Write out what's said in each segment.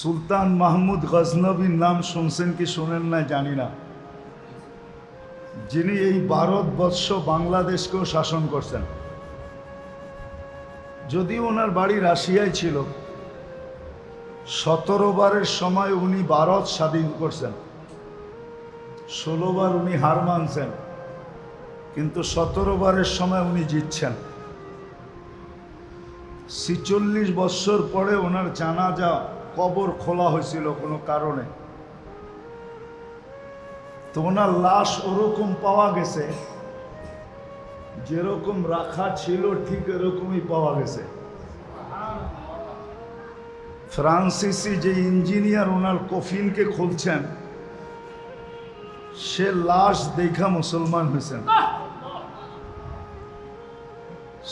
সুলতান মাহমুদ গজনবীর নাম শুনছেন কি শোনেন না জানি না। যিনি এই ভারতবর্ষ বাংলাদেশকেও শাসন করছেন। যদিও ওনার বাড়ি রাশিয়ায় ছিল, সতেরো বারের সময় উনি ভারত স্বাধীন করছেন। ষোলো বার উনি হার মানছেন, কিন্তু সতেরো বারের সময় উনি জিতছেন। ছিচল্লিশ বৎসর পরে ওনার জানা জানাজা কবর খোলা হয়েছিল কোনো কারণে। তো ওনার লাশ ওরকম পাওয়া গেছে, যেরকম রাখা ছিল ঠিক এরকমই পাওয়া গেছে। ফ্রান্সিসি যে ইঞ্জিনিয়ার ওনার কফিনকে খুলছেন, সে লাশ দেখা মুসলমান হয়েছেন।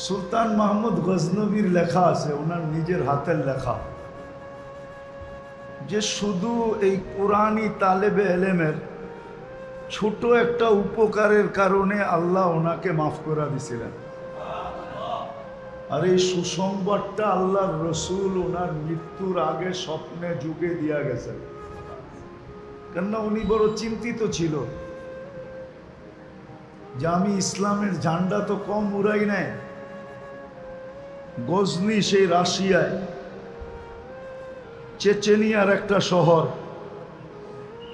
সুলতান মাহমুদ গজনবীর লেখা আছে, ওনার নিজের হাতের লেখা। যে শুধু এই কোরআনই তালেবে এলেমের ছোট একটা উপকারের কারণে আল্লাহ ওনাকে মাফ করে দিছিলেন। আর এই সুসংবাদটা আল্লাহর রসুল ওনার মৃত্যুর আগে স্বপ্নে যুগে দিয়া গেছেন কেননা উনি বড় চিন্তিত ছিল যে আমি ইসলামের ঝান্ডা তো কম উড়াই নাই, গজনি সেই রাশিয়ায় চেচেনিয়ার একটা শহর।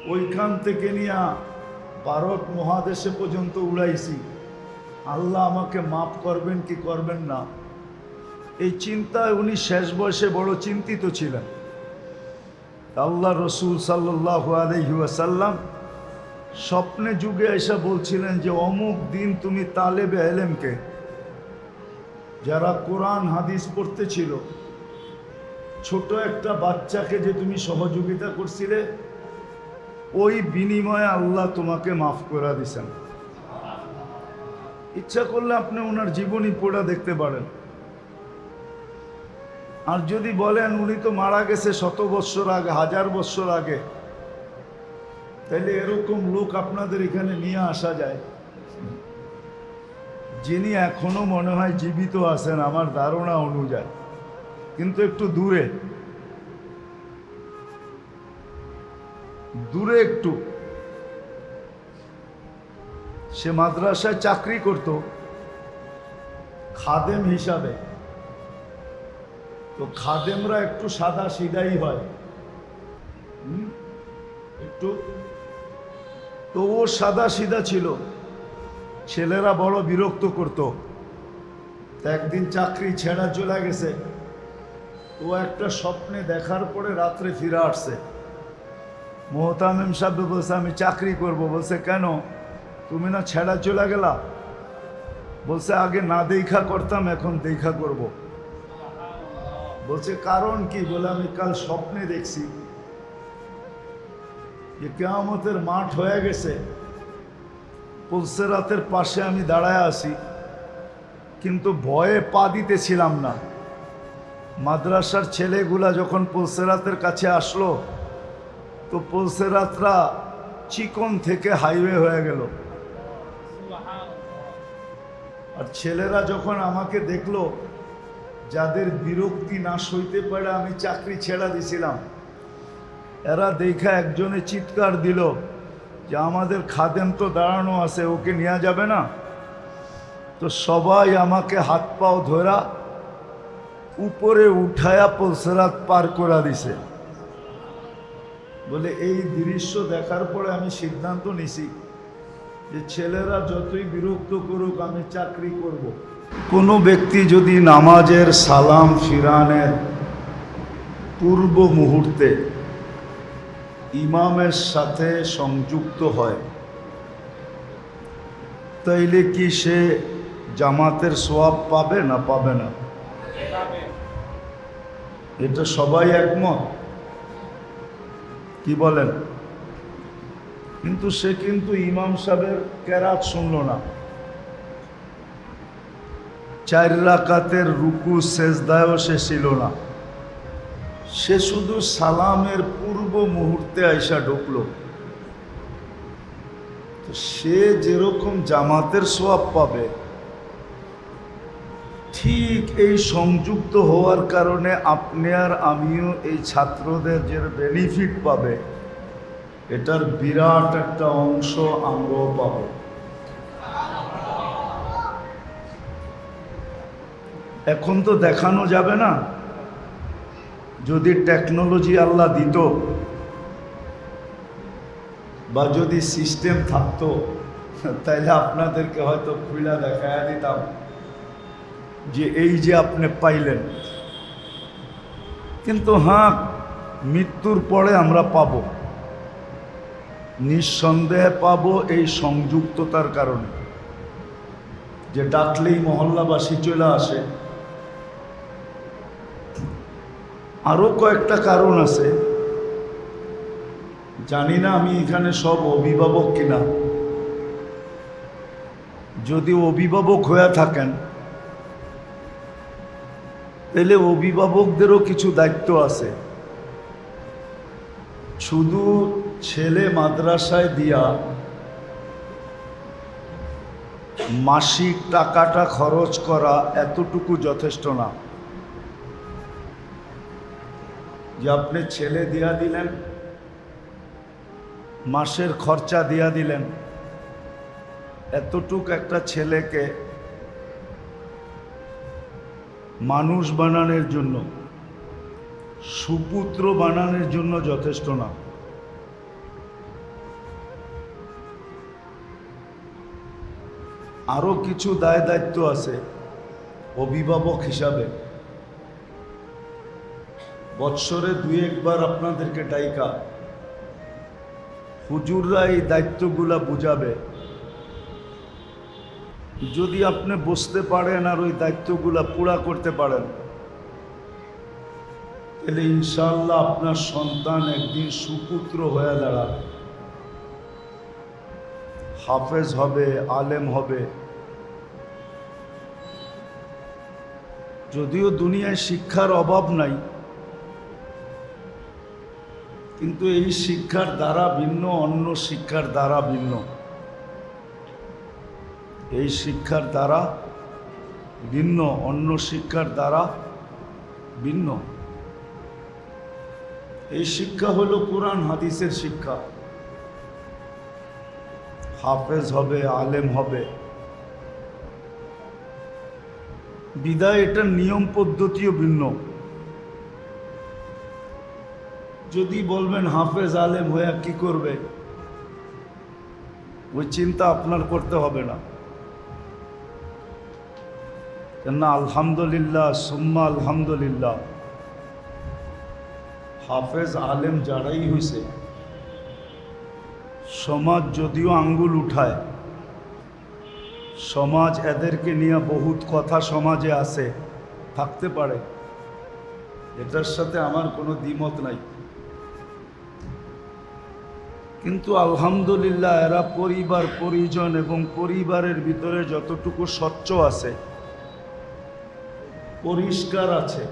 ওইখান থেকে নিয়ে ভারত মহাদেশে পর্যন্ত উড়াইছি। আল্লাহ আমাকে মাফ করবেন কি করবেন না। এই চিন্তায় উনি শেষ বয়সে বড় চিন্তিত ছিলেন। আল্লাহ রসুল সাল্লাহ আলহিউসাল্লাম স্বপ্নে যুগে এসে বলছিলেন যে, অমুক দিন তুমি তালেবে এলেমকে, যারা কোরআন, হাদিস পড়তেছিল ছোট একটা বাচ্চাকে যে তুমি সহযোগিতা করছিলে, ওই বিনিময়ে আল্লাহ তোমাকে মাফ করে দিছেন। ইচ্ছা করলে আপনি ওনার জীবনী পড়া দেখতে পারেন। আর যদি বলেন উনি তো মারা গেছে শত বৎসর আগে, হাজার বৎসর আগে তাইলে এরকম লোক আপনাদের এখানে নিয়ে আসা যায়। যিনি এখনও মনে হয় জীবিত আছেন, আমার ধারণা অনুযায়ী। কিন্তু একটু দূরে। দূরে একটু। সে মাদ্রাসায় চাকরি করত, খাদেম হিসাবে। তো খাদেমরা একটু সাদা সিধাই হয়? একটু। তো ও সাদা সিধা ছিল। ছেলেরা বড় বিরক্ত করত। একদিন চাকরি ছেড়া চলে গেছে। ও একটা স্বপ্নে দেখার পরে রাত্রে ফিরে আসছে। মোহতামিম সাহেব বলছে, আমি চাকরি করব। বলছে, কেন? তুমি না ছেড়া চলে গেলা? বলছে, আগে না দেখা করতাম, এখন দেখা করব। বলছে, কারণ কি? বলে, আমি কাল স্বপ্নে দেখছি যে কেয়ামতের মাঠ হয়ে গেছে। পুলসেরাতের পাশে আমি দাঁড়ায় আছি, কিন্তু ভয়ে পা দিতেছিলাম না। মাদ্রাসার ছেলেগুলা যখন পুলসেরাতের কাছে আসলো, তো পুলসেরাতরা চিকন থেকে হাইওয়ে হয়ে গেল। আর ছেলেরা যখন আমাকে দেখল, যাদের বিরক্তি না সইতে পারে আমি চাকরি ছেড়া দিছিলাম। এরা দেখা একজনে চিৎকার দিল যে, আমাদের খাদেম তো দাঁড়ানো আছে, ওকে নেওয়া যাবে না? তো সবাই আমাকে হাত পাও ধরা উপরে উঠায়া পলসেরাত পার করা দিছে বলে, এই দৃশ্য দেখার পরে আমি সিদ্ধান্ত নিছি যে ছেলেরা যতই বিরক্ত করুক, আমি চাকরি করব। কোনো ব্যক্তি যদি নামাজের সালাম ফিরানের পূর্ব মুহূর্তে ইমামের সাথে সংযুক্ত হয়, তাইলে কি সে জামাতের সোয়াব পাবে না পাবে না এটা সবাই একমত। কি বলেন? কিন্তু সে কিন্তু ইমাম সাহেবের কেরাত শুনল না। চার রাকাতের রুকু শেষদায়ও সে ছিল না। সে শুধু সালামের পূর্ব মুহূর্তে আইসা ঢুকলো। সে যেরকম জামাতের সোয়াব পাবে ঠিক এই সংযুক্ত হওয়ার কারণে আপনি আর আমিও এই ছাত্রদের যে বেনিফিট পাবে, এটার বিরাট একটা অংশ আমরাও পাব। এখন তো দেখানো যাবে না। যদি টেকনোলজি আল্লাহ দিত, বা যদি সিস্টেম থাকতো তাহলে আপনাদেরকে হয়তো খুলে দেখায়া দিতাম। যে এই যে আপনি পাইলেন। কিন্তু হ্যাঁ মৃত্যুর পরে আমরা পাব। নিঃসন্দেহে পাব এই সংযুক্ততার কারণে। যে ডাকলেই মহল্লাবাসী চলে আসে। আরও কয়েকটা কারণ আছে। জানি না আমি এখানে সব অভিভাবক কিনা। যদি অভিভাবক হয়ে থাকেন তাহলে অভিভাবকদেরও কিছু দায়িত্ব আছে। শুধু ছেলে মাদ্রাসায় দিয়া মাসিক টাকাটা খরচ করা এতটুকু যথেষ্ট না। যে আপনি ছেলে দিয়া দিলেন, মাসের খরচা দিয়া দিলেন, এতটুক একটা ছেলেকে মানুষ বানানোর জন্য, সুপুত্র বানানোর জন্য যথেষ্ট না। আরও কিছু দায় দায়িত্ব আছে অভিভাবক হিসাবে। বৎসরে দুই একবার আপনাদেরকে ডাইকা। হুজুররা এই দায়িত্বগুলা বুঝাবে। যদি আপনি বসতে পারেন আর ওই দায়িত্বগুলা পুরা করতে পারেন, তাহলে ইনশাল্লাহ আপনার সন্তান একদিন সুপুত্র হয়ে দাঁড়াবে। হাফেজ হবে, আলেম হবে। যদিও দুনিয়ায় শিক্ষার অভাব নাই, কিন্তু এই শিক্ষার দ্বারা ভিন্ন, অন্য শিক্ষার দ্বারা ভিন্ন। এই শিক্ষার দ্বারা ভিন্ন, অন্য শিক্ষার দ্বারা ভিন্ন। এই শিক্ষা হলো কোরআন, হাদিসের শিক্ষা। হাফেজ হবে, আলেম হবে। বিদায় এটার নিয়ম পদ্ধতিও ভিন্ন। যদি বলবেন হাফেজ, আলেম হয়ে কি করবে? ওই চিন্তা আপনার করতে হবে না। কেননা আলহামদুলিল্লাহ সুম্মা আলহামদুলিল্লাহ হাফেজ আলেম যারাই হয়েছে সমাজ যদিও আঙ্গুল উঠায় সমাজ এদেরকে নিয়ে বহুত কথা সমাজে আছে থাকতে পারে এটার সাথে আমার কোনো দ্বিমত নাই কিন্তু আলহামদুলিল্লাহ, এরা পরিবার, পরিজন এবং পরিবারের ভিতরে যতটুকু স্বচ্ছ আছে পরিষ্কার আছে।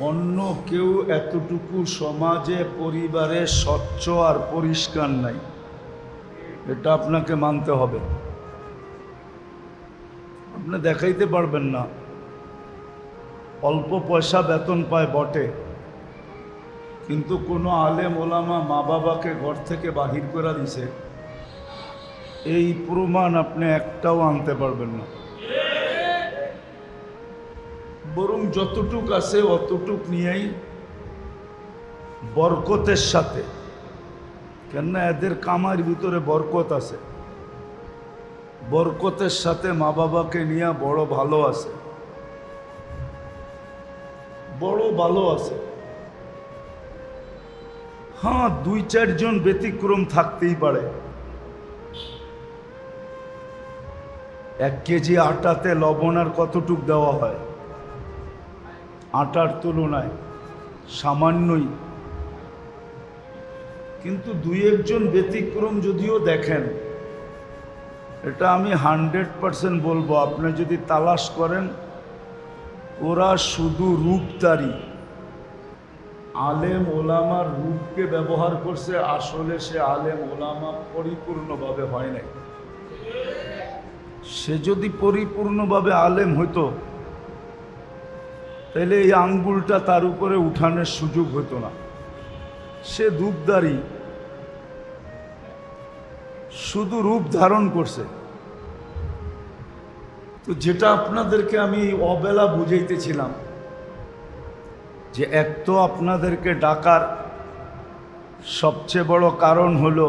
অন্য কেউ এতটুকু সমাজে, পরিবারে স্বচ্ছ আর পরিষ্কার নাই। এটা আপনাকে মানতে হবে। আপনি দেখাইতে পারবেন না। অল্প পয়সা বেতন পায় বটে। কিন্তু কোনো আলেম ওলামা মা বাবাকে ঘর থেকে বাহির করে দিছে। এই প্রমাণ আপনি একটাও আনতে পারবেন না। বরং যতটুক আছে অতটুক নিয়েই বরকতের সাথে। কেননা এদের কামার ভিতরে বরকত আছে। বরকতের সাথে মা বাবাকে নিয়ে বড় ভালো আছে। বড় ভালো আছে। হ্যাঁ দুই চারজন ব্যতিক্রম থাকতেই পারে। এক কেজি আটাতে লবণ আর কতটুক দেওয়া হয়? আটার তুলনায় সামান্যই। কিন্তু দুই একজন ব্যতিক্রম যদিও দেখেন, এটা আমি হান্ড্রেড পারসেন্ট বলব, আপনি যদি তালাশ করেন, ওরা শুধু রূপতারি আলেম ওলামার রূপকে ব্যবহার করছে, আসলে সে আলেম ওলামা পরিপূর্ণভাবে হয় নাই। সে যদি পরিপূর্ণভাবে আলেম হইতো তাহলে এই আঙ্গুলটা তার উপরে উঠানোর সুযোগ হতো না। সে ধূপদারি শুধু রূপ ধারণ করছে। তো যেটা আপনাদেরকে আমি অবেলা বুঝাইতেছিলাম, যে এক তো আপনাদেরকে ডাকার সবচেয়ে বড় কারণ হলো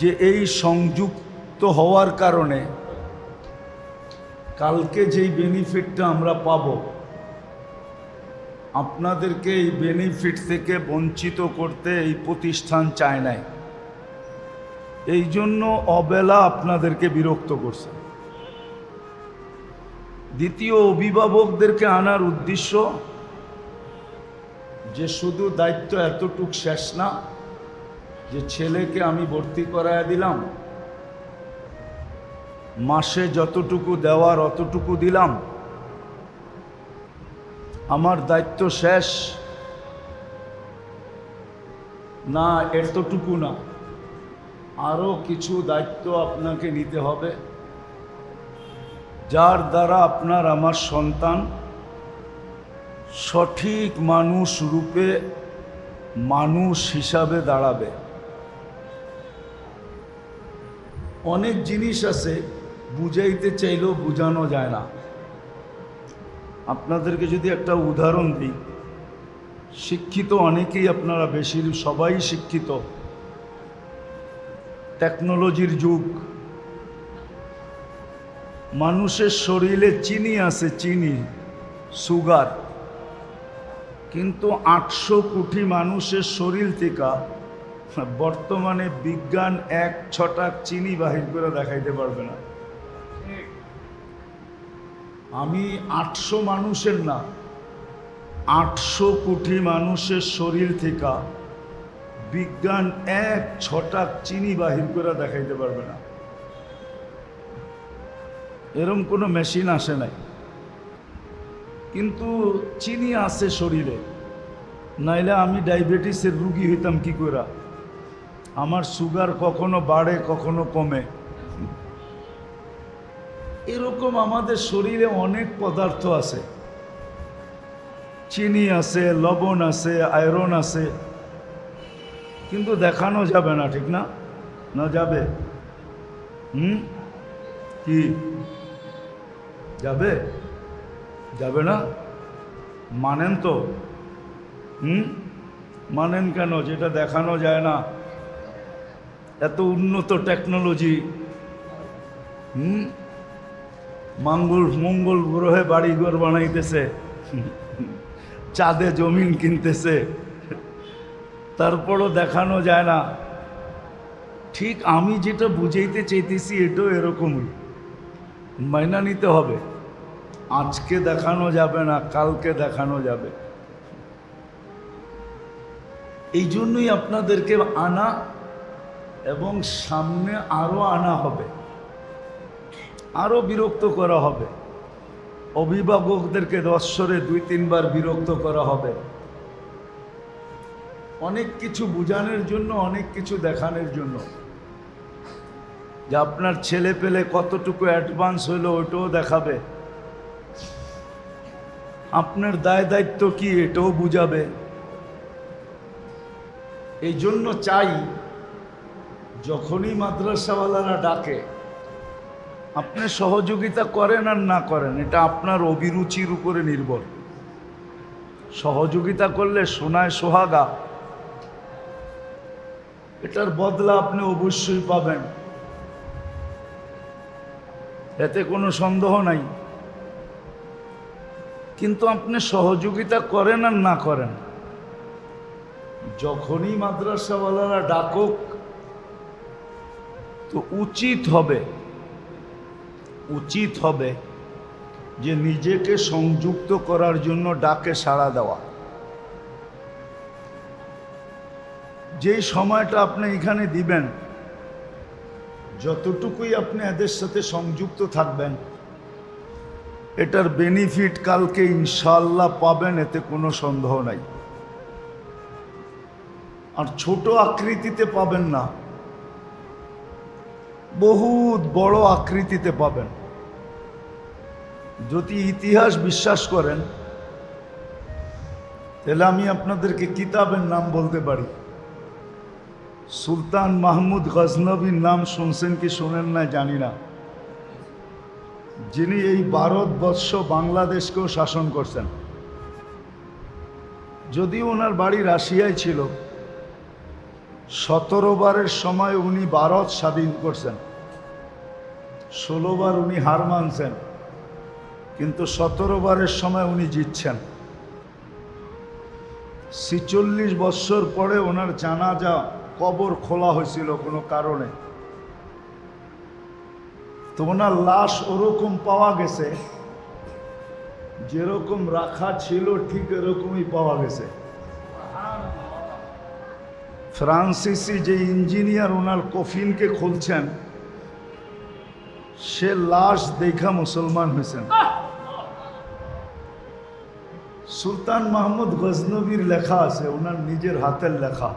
যে এই সংযুক্ত হওয়ার কারণে কালকে যেই বেনিফিটটা আমরা পাব, আপনাদেরকে এই বেনিফিট থেকে বঞ্চিত করতে এই প্রতিষ্ঠান চায় নাই। এই জন্য অবেলা আপনাদেরকে বিরক্ত করছে। দ্বিতীয় অভিভাবকদেরকে আনার উদ্দেশ্য, যে শুধু দায়িত্ব এতটুক শেষ না, যে ছেলেকে আমি ভর্তি করায় দিলাম মাসে যতটুকু দেওয়ার অতটুকু দিলাম। আমার দায়িত্ব শেষ। না, এতটুকু না। আরও কিছু দায়িত্ব আপনাকে নিতে হবে। যার দ্বারা আপনার, আমার সন্তান সঠিক মানুষ রূপে মানুষ হিসাবে দাঁড়াবে। অনেক জিনিস আছে বুঝাইতে চাইলেও বোঝানো যায় না। আপনাদেরকে যদি একটা উদাহরণ দিই, শিক্ষিত অনেকেই আপনারা বেশি সবাই শিক্ষিত। টেকনোলজির যুগ। মানুষের শরীরে চিনি আছে, চিনি, সুগার। কিন্তু আটশো কোটি মানুষের শরীর থেকে বর্তমানে বিজ্ঞান এক ছটাক চিনি বাহির করে দেখাইতে পারবে না। আমি আটশো মানুষের না, আটশো কোটি মানুষের শরীর থেকে বিজ্ঞান এক ছটাক চিনি বাহির করে দেখাইতে পারবে না। এরম কোনো মেশিন আসে নাই। কিন্তু চিনি আছে শরীরে, নাইলে আমি ডায়াবেটিসের রুগী হইতাম কি করে আমার সুগার কখনো বাড়ে, কখনো কমে। এরকম আমাদের শরীরে অনেক পদার্থ আছে। চিনি আছে, লবণ আছে, আয়রন আছে। কিন্তু দেখানো যাবে না, ঠিক না? না যাবে? হুম? কি? যাবে? যাবে না? মানেন তো। হুম? মানেন কেন? যেটা দেখানো যায় না। এত উন্নত টেকনোলজি। হুম? মঙ্গল মঙ্গল গ্রহে বাড়িঘর বানাইতেছে। চাঁদে জমিন কিনতেছে। তারপরও দেখানো যায় না। ঠিক আমি যেটা বুঝাইতে চাইতেছি এটাও এরকমই। মাইনা নিতে হবে। আজকে দেখানো যাবে না, কালকে দেখানো যাবে। এই জন্যই আপনাদেরকে আনা এবং সামনে আরও আনা হবে। আরও বিরক্ত করা হবে। অভিভাবকদেরকে দশ্বরে দুই, তিনবার বিরক্ত করা হবে। অনেক কিছু বোঝানোর জন্য, অনেক কিছু দেখানোর জন্য। যে আপনার ছেলে পেলে কতটুকু অ্যাডভান্স হইল ওইটাও দেখাবে। আপনার দায় দায়িত্ব কি এটাও বুঝাবে। এই জন্য চাই, যখনই মাদ্রাসাওয়ালারা ডাকে আপনি সহযোগিতা করেন আর না করেন, এটা আপনার অভিরুচির উপরে নির্ভর। সহযোগিতা করলে সোনায় সোহাগা। এটার বদলা আপনি অবশ্যই পাবেন। এতে কোনো সন্দেহ নাই। কিন্তু আপনি সহযোগিতা করেন আর না করেন, যখনই মাদ্রাসাওয়ালারা ডাকুক, তো উচিত হবে উচিত হবে যে নিজেকে সংযুক্ত করার জন্য ডাকে সাড়া দেওয়া। যেই সময়টা আপনি এখানে দিবেন, যতটুকুই আপনি এদের সাথে সংযুক্ত থাকবেন, এটার বেনিফিট কালকে ইনশাল্লাহ পাবেন, এতে কোনো সন্দেহ নাই। আর ছোট আকৃতিতে পাবেন না। বহুত বড় আকৃতিতে পাবেন। যদি ইতিহাস বিশ্বাস করেন, তাহলে আমি আপনাদেরকে কিতাবের নাম বলতে পারি। সুলতান মাহমুদ গজনবীর নাম শুনছেন কি শোনেন না জানি না। যিনি এই ভারতবর্ষ বাংলাদেশকেও শাসন করছেন। যদিও ওনার বাড়ি রাশিয়ায় ছিল, সতেরো বারের সময় উনি ভারত স্বাধীন করছেন। ষোলোবার উনি হার মানছেন, কিন্তু সতেরো বারের সময় উনি জিতছেন। ছিচল্লিশ বৎসর পরে ওনার জানাজা কবর খোলা হয়েছিল কোনো কারণে। তো ওনার লাশ ওরকম পাওয়া গেছে, যেরকম রাখা ছিল ঠিক এরকমই পাওয়া গেছে। ফ্রান্সিসি যে ইঞ্জিনিয়ার ওনার কফিনকে খুলছেন সে লাশ দেখা মুসলমান হয়েছেন। সুলতান মাহমুদ গজনবীর লেখা আছে ওনার নিজের হাতের লেখা।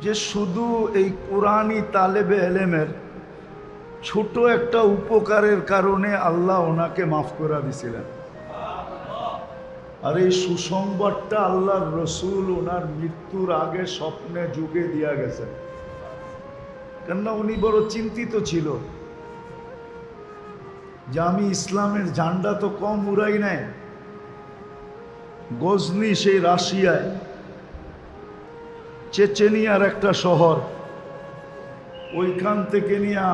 যে শুধু এই কোরআনই তালেবে এলেমের ছোট একটা উপকারের কারণে আল্লাহ ওনাকে মাফ করে দিছিলেন। আর এই সুসংবাদটা আল্লাহর রসুল ওনার মৃত্যুর আগে স্বপ্নে যুগে দিয়া গেছেন। কেননা উনি বড় চিন্তিত ছিল যে আমি ইসলামের ঝান্ডা তো কম উড়াই নাই। গজনি সেই রাশিয়ায়, চেচেনিয়ার একটা শহর। ওইখান থেকে নিয়ে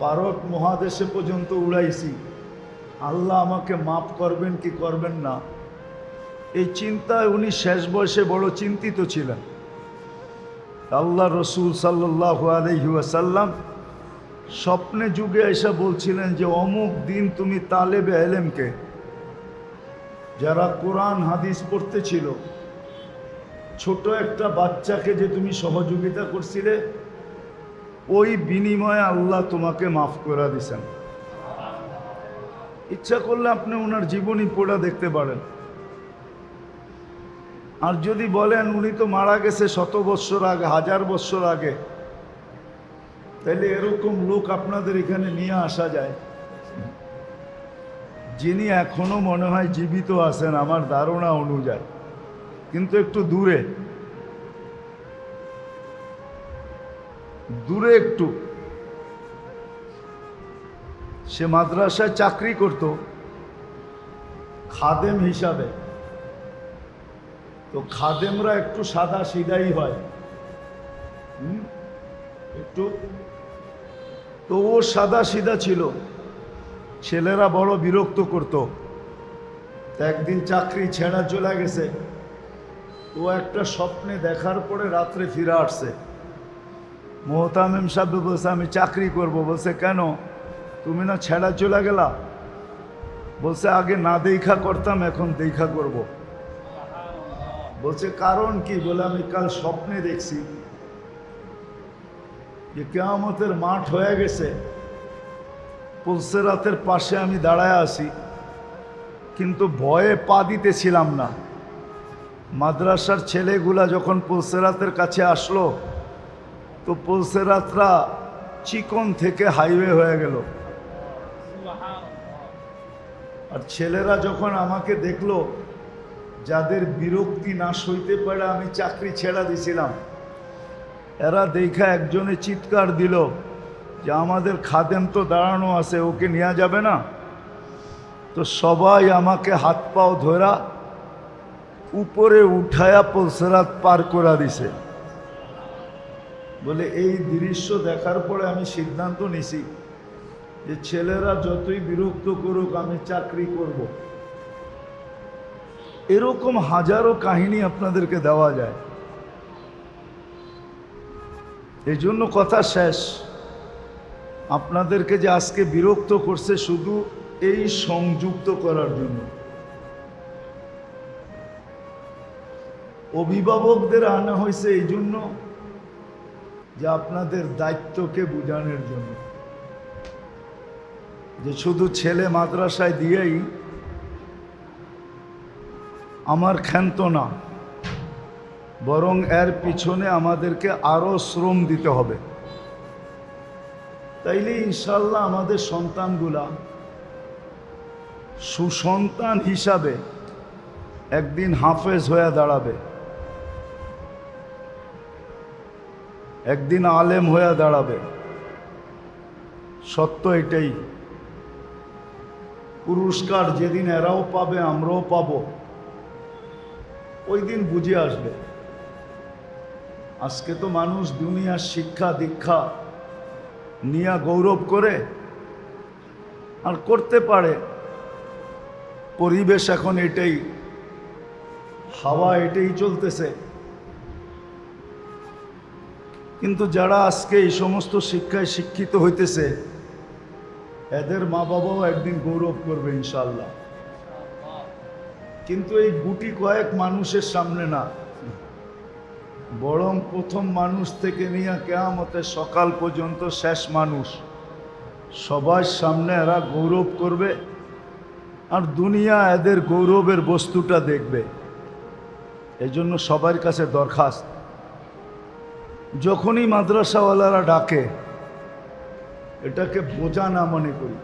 ভারত মহাদেশে পর্যন্ত উড়াইছি। আল্লাহ আমাকে মাফ করবেন কি করবেন না। এই চিন্তায় উনি শেষ বয়সে বড় চিন্তিত ছিলেন। আল্লাহ রসুল সাল্লাহ আলহিউসাল্লাম স্বপ্নে যুগে এসে বলছিলেন যে, অমুক দিন তুমি তালেবে এলেমকে, যারা কোরআন, হাদিস পড়তেছিল, ছোট একটা বাচ্চাকে যে তুমি সহযোগিতা করছিলে, ওই বিনিময়ে আল্লাহ তোমাকে মাফ করে দিছেন। ইচ্ছা করলে আপনি ওনার জীবনী পড়া দেখতে পারেন। আর যদি বলেন উনি তো মারা গেছে শত বৎসর আগে, হাজার বৎসর আগে, তাহলে এরকম লোক আপনাদের এখানে নিয়ে আসা যায়। যিনি এখনও মনে হয় জীবিত আছেন, আমার ধারণা অনুযায়ী। কিন্তু একটু দূরে। দূরে একটু। সে মাদ্রাসায় চাকরি করত, খাদেম হিসাবে। তো খাদেমরা একটু সাদা সিদাই হয়? একটু? তো ও সাদা সিধা ছিল। ছেলেরা বড় বিরক্ত করত। একদিন চাকরি ছেঁড়া চলে গেছে। ও একটা স্বপ্নে দেখার পরে রাত্রে ফিরে আসছে। মোহতামিম সাহেব বলছে, আমি চাকরি করব। বলছে, কেন? তুমি না ছেঁড়া চলে গেলা? বলছে, আগে না দেখা করতাম, এখন দেখা করব। বলছে, কারণ কি? বলে, আমি কাল স্বপ্নে দেখছি যে কেয়ামতের মাঠ হয়ে গেছে। পুলসেরাতের পাশে আমি দাঁড়ায় আছি, কিন্তু ভয়ে পা দিতেছিলাম না। মাদ্রাসার ছেলেগুলা যখন পুলসেরাতের কাছে আসলো, তো পুলসেরাতরা চিকন থেকে হাইওয়ে হয়ে গেল। আর ছেলেরা যখন আমাকে দেখল যাদের বিরক্তি না সইতে পারে, আমি চাকরি ছেড়া দিছিলাম। এরা দেখা একজনে চিৎকার দিল যে, আমাদের খাদেম তো দাঁড়ানো আছে, ওকে নেওয়া যাবে না? তো সবাই আমাকে হাত পাও ধরা উপরে উঠায়া পলসেরাত পার করা দিছে। বলে, এই দৃশ্য দেখার পরে আমি সিদ্ধান্ত নিছি যে, ছেলেরা যতই বিরক্ত করুক, আমি চাকরি করব। এরকম হাজারো কাহিনী আপনাদেরকে দেওয়া যায়। এই জন্য কথা শেষ। আপনাদেরকে যে আজকে বিরক্ত করছে শুধু এই সংযুক্ত করার জন্য। অভিভাবকদের আনা হয়েছে এই জন্য যে আপনাদের দায়িত্বকে বোঝানোর জন্য। যে শুধু ছেলে মাদ্রাসায় দিয়েই আমার ক্ষান্ত না। বরং এর পিছনে আমাদেরকে আরও শ্রম দিতে হবে। তাইলে ইনশাল্লাহ আমাদের সন্তানগুলা সুসন্তান হিসাবে একদিন হাফেজ হয়ে দাঁড়াবে। একদিন আলেম হয়ে দাঁড়াবে। সত্য এটাই। পুরস্কার যেদিন এরাও পাবে, আমরাও পাব। ওই দিন বুঝে আসবে। আজকে তো মানুষ দুনিয়ার শিক্ষা, দীক্ষা নিয়ে গৌরব করে আর করতে পারে। পরিবেশ এখন এটাই, হাওয়া এটাই চলতেছে। কিন্তু যারা আজকে এই সমস্ত শিক্ষায় শিক্ষিত হইতেছে, এদের মা বাবাও একদিন গৌরব করবে ইনশাল্লাহ কিন্তু এই গুটি কয়েক মানুষের সামনে না। বরং প্রথম মানুষ থেকে নিয়ে কেয়ামতে সকাল পর্যন্ত শেষ মানুষ। সবার সামনে এরা গৌরব করবে আর দুনিয়া এদের গৌরবের বস্তুটা দেখবে। এই জন্য সবার কাছে দরখাস্ত। যখনই মাদ্রাসাওয়ালারা ডাকে, এটাকে বোঝা না মনে করি,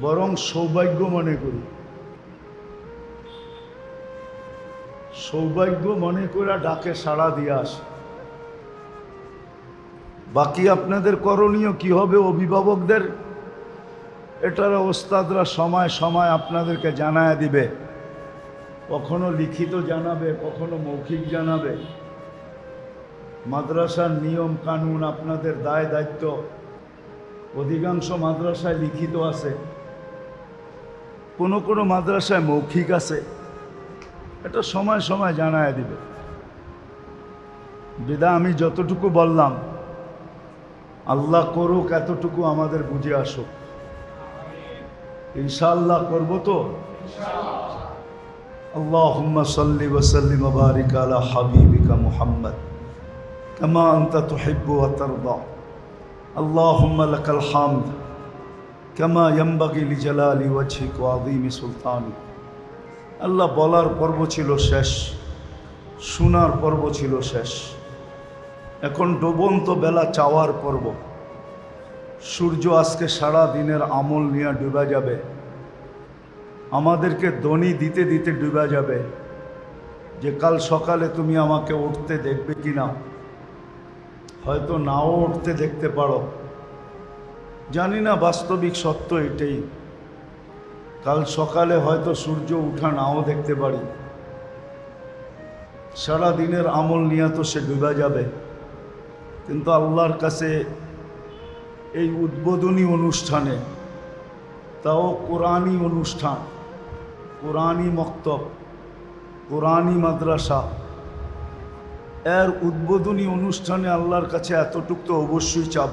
বরং সৌভাগ্য মনে করি। সৌভাগ্য মনে করে ডাকে সাড়া দিয়ে আসে। বাকি আপনাদের করণীয় কি হবে অভিভাবকদের? এটার ওস্তাদরা সময় সময় আপনাদেরকে জানায় দিবে। কখনো লিখিত জানাবে, কখনো মৌখিক জানাবে। মাদ্রাসার নিয়ম কানুন আপনাদের দায় দায়িত্ব। অধিকাংশ মাদ্রাসায় লিখিত আছে। কোনো কোনো মাদ্রাসায় মৌখিক আছে। এটা সময় সময় জানায় দিবে বিদা আমি যতটুকু বললাম আল্লাহ করুক এতটুকু আমাদের বুঝে আসুক ইনশাআল্লাহ করবো তো اللهم صل وسلم وبارك على حبيبك محمد كما أنت تحب وترضى اللهم لك الحمد كما ينبغي لجلال وجهك وعظيم سلطانك আল্লাহ বলার পর্ব ছিল শেষ, শোনার পর্ব ছিল শেষ। এখন ডুবন্ত বেলা চাওয়ার পর্ব। সূর্য আজকে সারা দিনের আমল নিয়ে ডুবে যাবে। আমাদেরকে দনি দিতে দিতে ডুবে যাবে। যে কাল সকালে তুমি আমাকে উঠতে দেখবে কি না হয়তো নাও উঠতে দেখতে পারো। জানি না বাস্তবিক সত্য এটাই। কাল সকালে হয়তো সূর্য উঠা নাও দেখতে পারি। সারা দিনের আমল নিয়ে তো সে ডুবে যাবে। কিন্তু আল্লাহর কাছে এই উদ্বোধনী অনুষ্ঠানে, তাও কোরআনী অনুষ্ঠান কোরআনী মক্তব কোরআনী মাদ্রাসা, এর উদ্বোধনী অনুষ্ঠানে আল্লাহর কাছে এতটুক তো অবশ্যই চাব।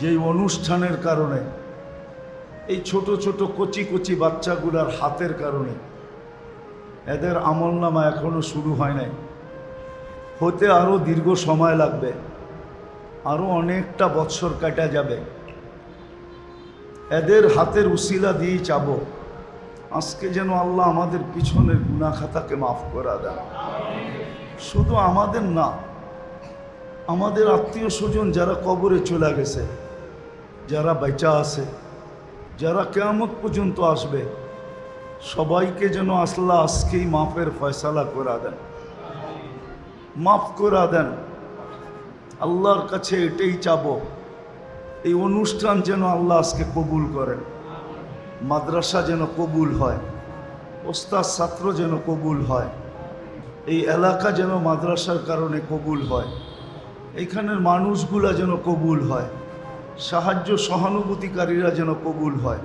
যেই অনুষ্ঠানের কারণে এই ছোট ছোট কচি কচি বাচ্চাগুলার হাতের কারণে এদের আমল নামা এখনও শুরু হয় নাই। হতে আরও দীর্ঘ সময় লাগবে আরও অনেকটা বৎসর কাটা যাবে। এদের হাতের উসিলা দিয়েই চাব, আজকে যেন আল্লাহ আমাদের পিছনের গুনা খাতাকে মাফ করা দেন। শুধু আমাদের না, আমাদের আত্মীয় স্বজন যারা কবরে চলে গেছে, যারা বেচা আছে যারা কেয়ামত পর্যন্ত আসবে, সবাইকে যেন আসলা আজকেই মাফের ফয়সালা করা দেন। মাফ করা দেন। আল্লাহর কাছে এটাই চাবো, এই অনুষ্ঠান যেন আল্লাহ আজকে কবুল করেন। মাদ্রাসা যেন কবুল হয়, ওস্তাদ ছাত্র যেন কবুল হয়, এই এলাকা যেন মাদ্রাসার কারণে কবুল হয়, এইখানের মানুষগুলা যেন কবুল হয়। সাহায্য সহানুভূতিকারীরা যেন কবুল হয়,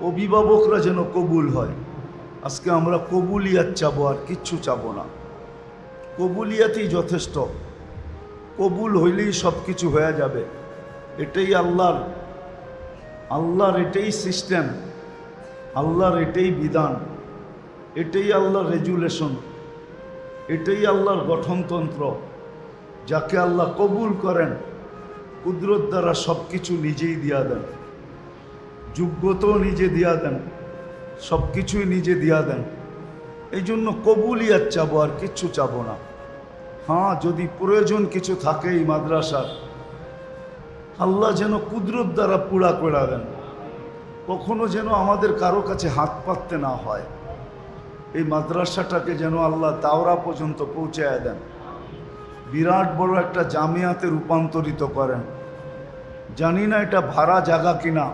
অভিভাবকরা যেন কবুল হয়। আজকে আমরা কবুলিয়াত চাবো, আর কিচ্ছু চাবো না। কবুলিয়াতই যথেষ্ট। কবুল হইলেই সব কিছু হয়ে যাবে। এটাই আল্লাহর আল্লাহর এটাই সিস্টেম, আল্লাহর এটাই বিধান, এটাই আল্লাহর রেজুলেশন, এটাই আল্লাহর গঠনতন্ত্র। যাকে আল্লাহ কবুল করেন কুদরত দ্বারা সব কিছু নিজেই দিয়া দেন। যোগ্যতাও নিজে দিয়া দেন সব কিছুই নিজে দিয়া দেন। এই জন্য কবুলিয়াত চাবো, আর কিচ্ছু চাবো না। হ্যাঁ যদি প্রয়োজন কিছু থাকে এই মাদ্রাসার, আল্লাহ যেন কুদরত দ্বারা পুরা করে দেন। কখনো যেন আমাদের কারও কাছে হাত পাততে না হয়। এই মাদ্রাসাটাকে যেন আল্লাহ দাওরা পর্যন্ত পৌঁছায় দেন। বিরাট বড় একটা জামিয়াতে রূপান্তরিত করেন। জানি না এটা ভাড়া জায়গা কিনা।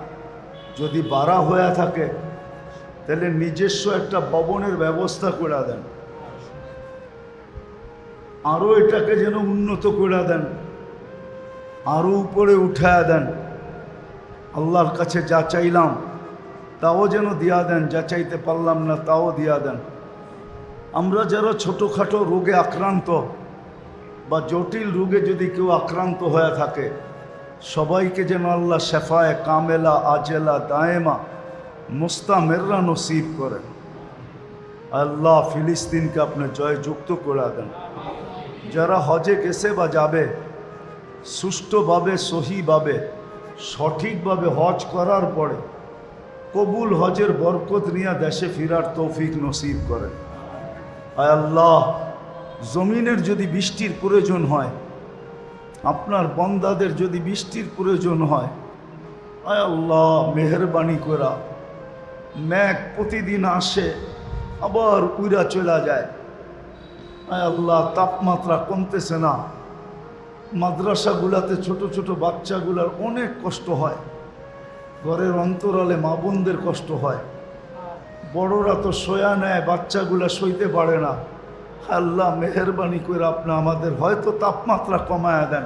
যদি ভাড়া হয়ে থাকে, তাহলে নিজস্ব একটা ভবনের ব্যবস্থা করে দেন। আরও এটাকে যেন উন্নত করে দেন। আরও উপরে উঠায় দেন। আল্লাহর কাছে যা চাইলাম, তাও যেন দিয়া দেন। যা চাইতে পারলাম না, তাও দিয়া দেন। আমরা যারা ছোটোখাটো রোগে আক্রান্ত বা জটিল রোগে যদি কেউ আক্রান্ত হয়ে থাকে, সবাইকে যেন আল্লাহ শেফায় কামেলা, আজেলা, দায়েমা, মোস্তামেররা নসিব করেন। আল্লাহ ফিলিস্তিনকে আপনি জয়যুক্ত করে দেন। যারা হজে গেছে বা যাবে, সুষ্ঠুভাবে, সহিভাবে, সঠিকভাবে হজ করার পরে কবুল হজের বরকত নিয়ে দেশে ফিরার তৌফিক নসিব করেন। আয় আল্লাহ জমিনের যদি বৃষ্টির প্রয়োজন হয়, আপনার বন্দাদের যদি বৃষ্টির প্রয়োজন হয়, আয় আল্লাহ, মেহরবানি করা ম্যাক প্রতিদিন আসে, আবার উইরা চলে যায়। আয় আল্লাহ, তাপমাত্রা কমতেছে না। মাদ্রাসাগুলাতে ছোট ছোট বাচ্চাগুলার অনেক কষ্ট হয়। ঘরের অন্তরালে মা বোনদের কষ্ট হয়। বড়রা তো শোয়া নেয়, বাচ্চাগুলা সইতে পারে না। আল্লাহ মেহরবানি করে আপনি আমাদের হয়তো তাপমাত্রা কমায় দেন।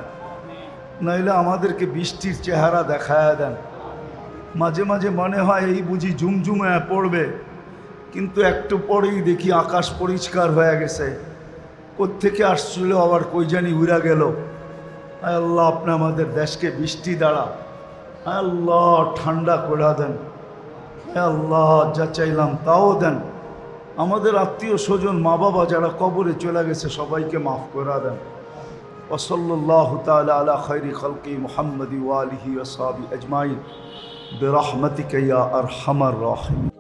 নইলে আমাদেরকে বৃষ্টির চেহারা দেখায় দেন। মাঝে মাঝে মনে হয় এই বুঝি ঝুমঝুমায় পড়বে, কিন্তু একটু পরেই দেখি আকাশ পরিষ্কার হয়ে গেছে। কোত্থেকে আসছিল আবার কই জানি উড়া গেল। আল্লাহ, আপনি আমাদের দেশকে বৃষ্টি দ্বারা আল্লাহ, ঠান্ডা করে দেন। আল্লাহ, যা চাইলাম তাও দেন। আমাদের আত্মীয় স্বজন, মা বাবা যারা কবরে চলে গেছে, সবাইকে মাফ করে দেন। ওসল্লাহ তালা আলা খৈরি খলকি মোহাম্মদি ওয়ালিহি ওসাবি আজমাইন। বেরহমতিকা আর হামার রাহিম